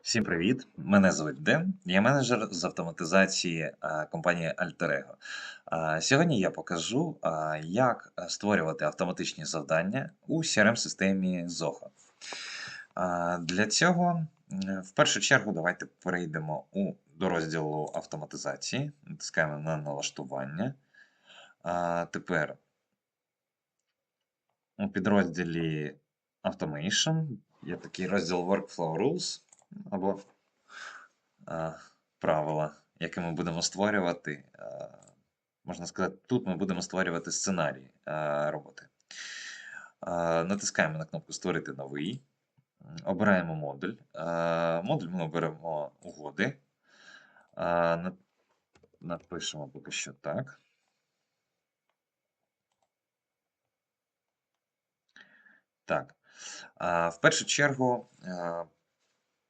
Всім привіт! Мене звуть Ден, я менеджер з автоматизації компанії Alterego. Сьогодні я покажу, як створювати автоматичні завдання у CRM-системі Zoho. Для цього, в першу чергу, давайте перейдемо у, до розділу автоматизації, натискаємо на налаштування. Тепер у підрозділі Automation є такий розділ Workflow Rules або а, правила, які ми будемо створювати. А, можна сказати, тут ми будемо створювати сценарій а, роботи. А, натискаємо на кнопку Створити новий. Обираємо модуль. А, модуль ми оберемо угоди. На- напишемо поки що так. Так. А, В першу чергу, а,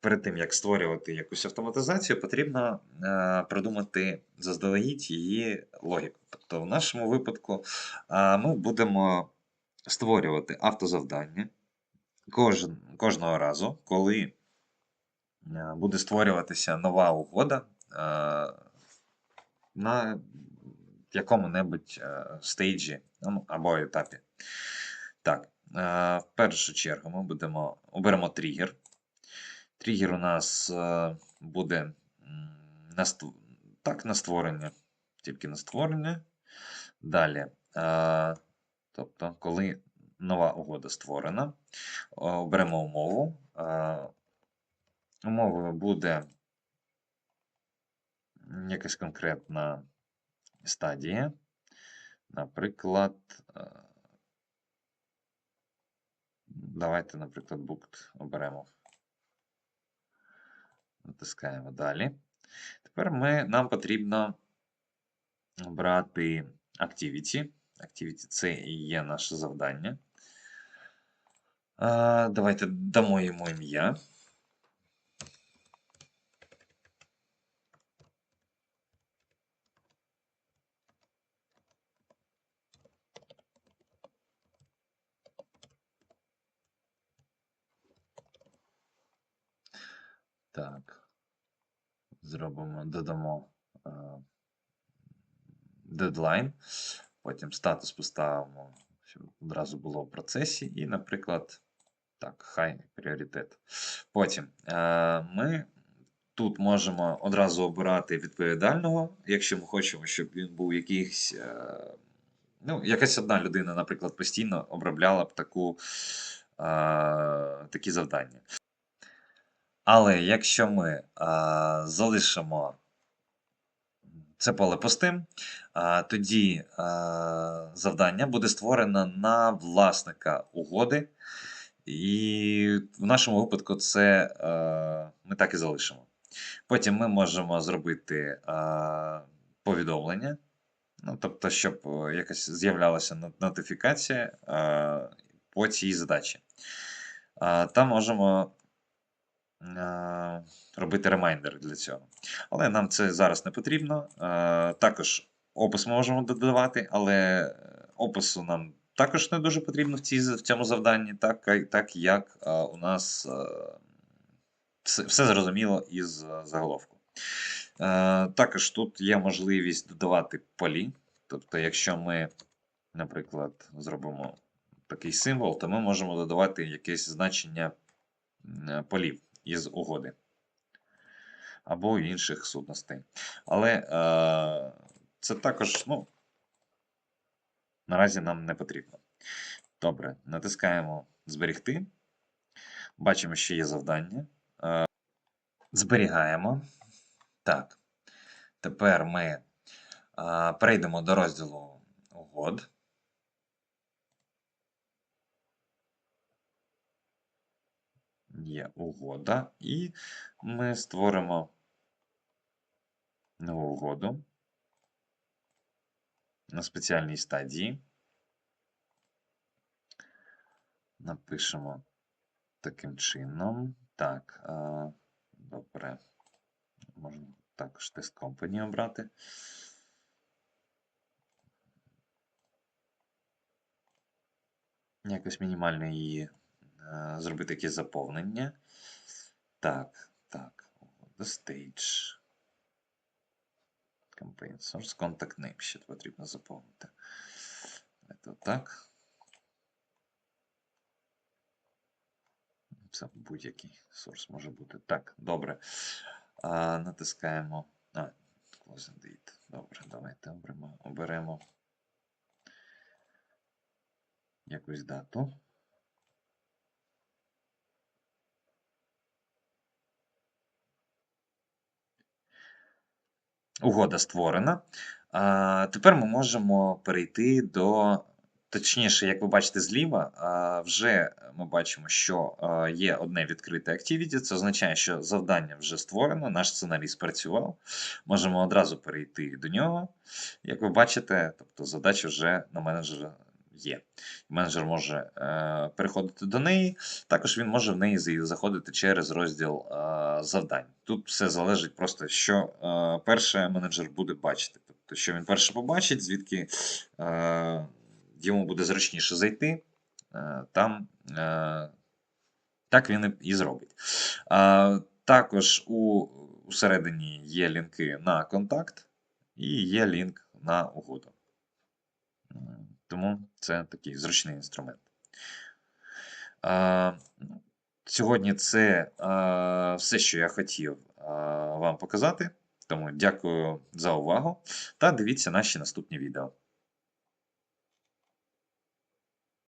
перед тим як створювати якусь автоматизацію, потрібно е, продумати заздалегідь її логіку. Тобто, в нашому випадку а, ми будемо створювати автозавдання кожного разу, коли е, буде створюватися нова угода е, на якому-небудь е, стейджі ну, або етапі. Так, е, в першу чергу ми будемо оберемо тригер. Тригер у нас е, буде на, ст- так, на створення, тільки на створення. Далі, е, тобто, коли нова угода створена, оберемо умову. Е, умовою буде якась конкретна стадія. Наприклад, давайте, наприклад, booked оберемо. Натискаємо далі. Тепер ми, нам потрібно обрати Activity. Activity це і є наше завдання. Давайте дамо йому ім'я. Так. Зробимо, додамо а, дедлайн. Потім статус поставимо, щоб одразу було в процесі. І, наприклад, так, хай пріоритет. Потім е, ми тут можемо одразу обирати відповідального, якщо ми хочемо, щоб він був якийсь. Е, ну, якась одна людина, наприклад, постійно обробляла б таку, е, такі завдання. Але якщо ми а, залишимо це поле пустим, а, тоді а, завдання буде створено на власника угоди. І в нашому випадку це а, ми так і залишимо. Потім ми можемо зробити а, повідомлення, ну, тобто, щоб якось з'являлася нотифікація а, по цій задачі. А, Та можемо робити ремайдер для цього. Але нам це зараз не потрібно. Е, Також опис ми можемо додавати, але опису нам також не дуже потрібно в, цій, в цьому завданні, так, так як е, у нас е, все, зрозуміло із е, заголовку. Е, Також тут є можливість додавати полі. Тобто, якщо ми, наприклад, зробимо такий символ, то ми можемо додавати якесь значення полів із угоди або інших сутностей. Але е, це також, ну, наразі нам не потрібно. Добре, натискаємо Зберегти. Бачимо, що є завдання. Е, зберігаємо. Так. Тепер ми е, перейдемо до розділу угод. Є угода, і ми створимо нову угоду на спеціальній стадії. Напишемо таким чином. Так, добре. Можна також тест company обрати. Якось мінімально її зробити якесь заповнення. Так, Так, the stage. Campaign source, contact name ще потрібно заповнити. Це так. Це будь-який source може бути. Так, добре. Натискаємо. А, closing date. Добре, давайте оберемо якусь дату. Угода створена. Тепер ми можемо перейти до. Точніше, як ви бачите зліва, вже ми бачимо, що є одне відкрите Activity. Це означає, що завдання вже створено, наш сценарій спрацював. Можемо одразу перейти до нього. Як ви бачите, тобто задача вже на менеджера є. Менеджер може е, переходити до неї, також він може в неї заходити через розділ е, завдань. Тут все залежить просто, що е, перше менеджер буде бачити. Тобто, що він перше побачить, звідки е, йому буде зручніше зайти, е, там е, так він і- зробить. А, також у, усередині є лінки на контакт і є лінк на угоду. Тому це такий зручний інструмент. Сьогодні це все, що я хотів вам показати. Тому дякую за увагу та дивіться наші наступні відео.